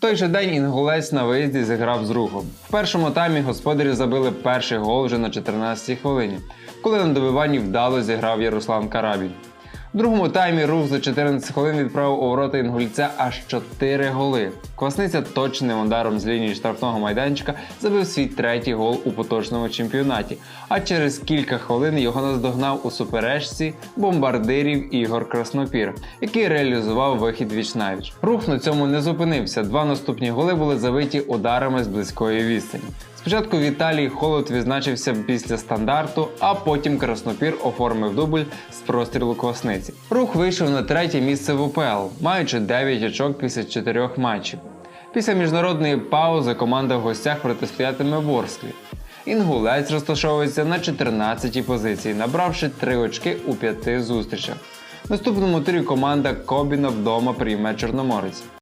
Той же день інгулець на виїзді зіграв з рухом. В першому таймі господарі забили перший гол вже на 14-й хвилині, коли на добиванні вдало зіграв Ярослав Карабін. В другому таймі рух за 14 хвилин відправив у ворота інгульця аж 4 голи. Квасниця точним ударом з лінії штрафного майданчика забив свій третій гол у поточному чемпіонаті. А через кілька хвилин його наздогнав у суперечці бомбардирів Ігор Краснопір, який реалізував вихід віч-навіч. Рух на цьому не зупинився. Два наступні голи були забиті ударами з близької відстані. Спочатку Віталій Холод відзначився після стандарту, а потім Краснопір оформив дубль з прострілу квасниці. Рух вийшов на третє місце в УПЛ, маючи 9 очок після 4 матчів. Після міжнародної паузи команда в гостях протистоятиме Ворсклі. Інгулець розташовується на 14-й позиції, набравши 3 очки у 5 зустрічах. В наступному турі команда Кобіна вдома прийме Чорноморець.